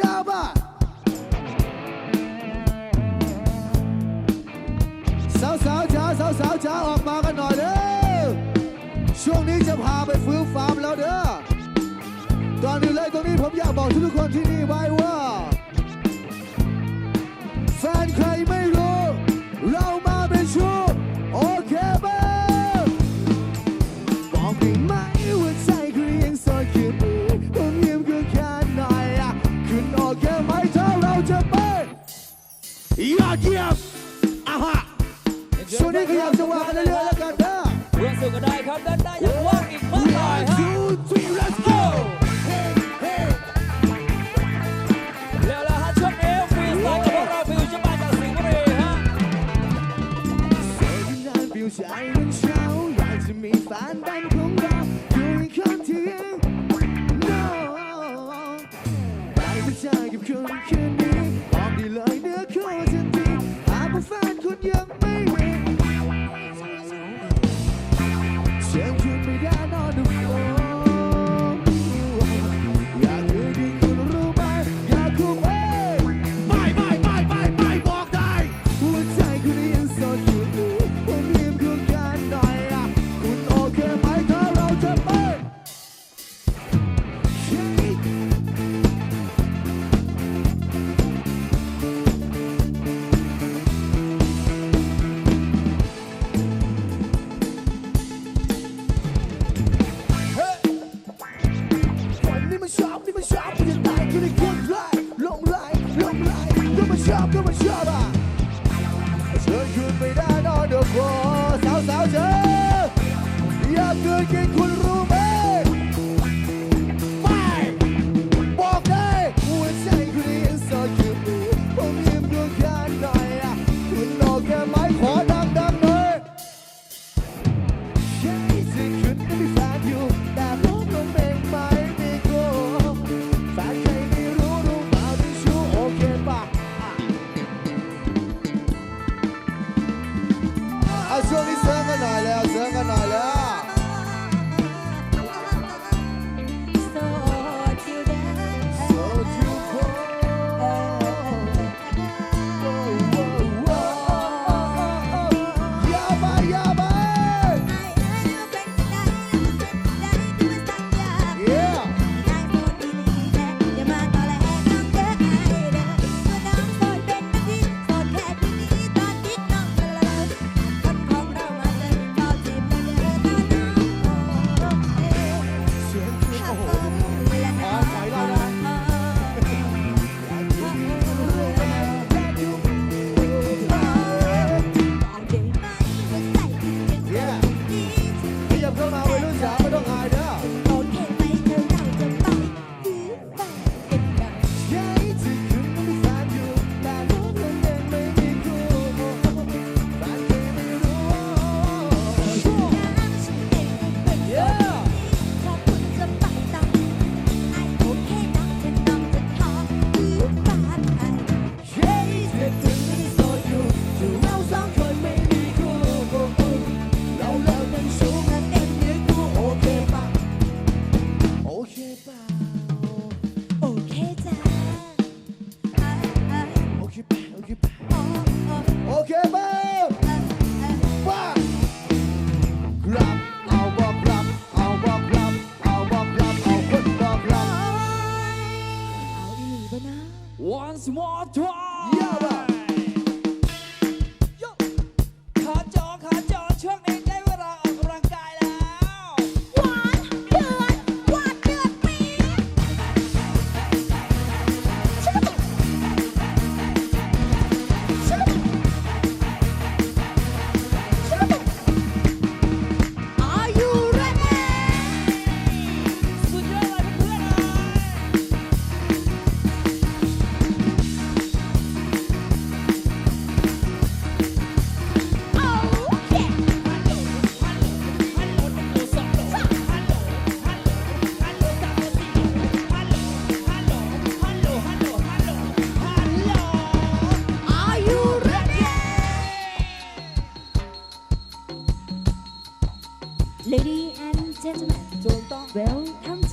ยาบ้าสาวสาวจ้าสาวสาวจ้าออกมากันหน่อยเด้อช่วงนี้จะพาไปฟื้นฟาร์มแล้วเด้อตอนนี้เลยตรงนี้ผมอยากบอกทุกคนที่นี่ไว้ว่า แฟนใครไม่รู้ เกียบอะฮะช่วงนี้ขยับจังหวะกันเรื่อยๆแล้วกันนะเพื่อนสุดก็ได้ครับด้านหน้ายังว่างอีกมากมายฮะ One, to rescue.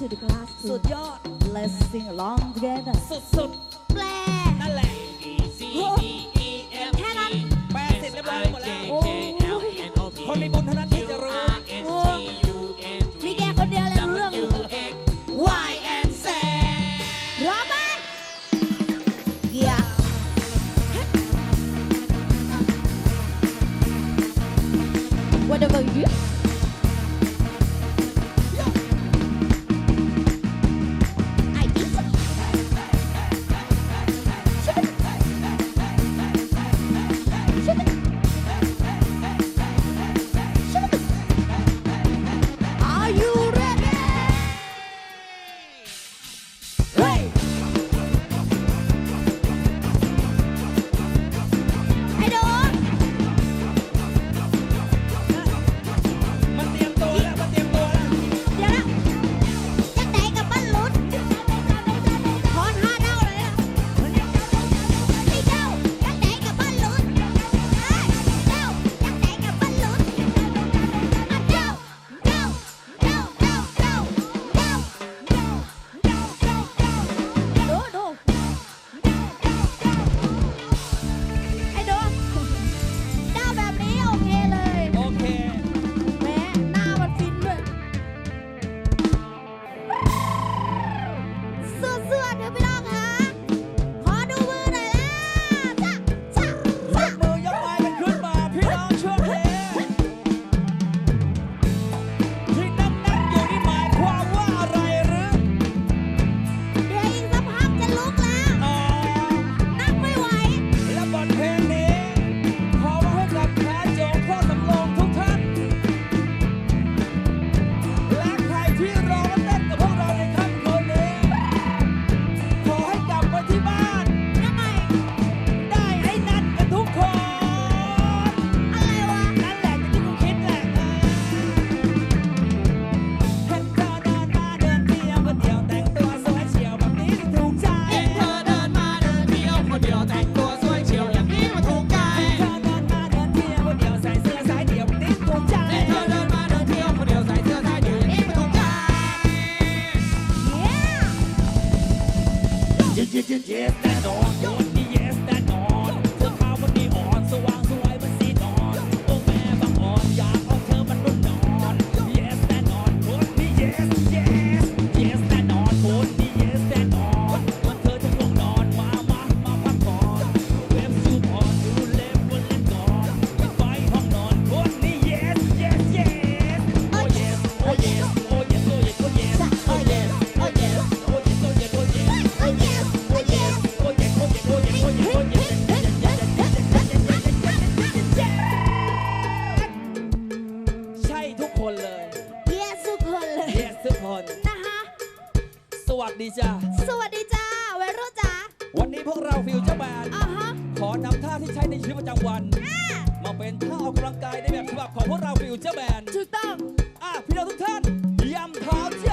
to the class. to Let's sing along จ้าสวัสดีจ้าวัยรุ่นจ้าวันนี้พวกเราฟิวเจอร์แบนอ่าฮะขอนำท่าที่ใช้ในชีวิตประจำวัน มาเป็นท่าออกกำลังกายในแบบฉบับของพวกเราฟิวเจอร์แบนถูกต้อง อะพี่เราทุกท่านยำเท้าเจ้า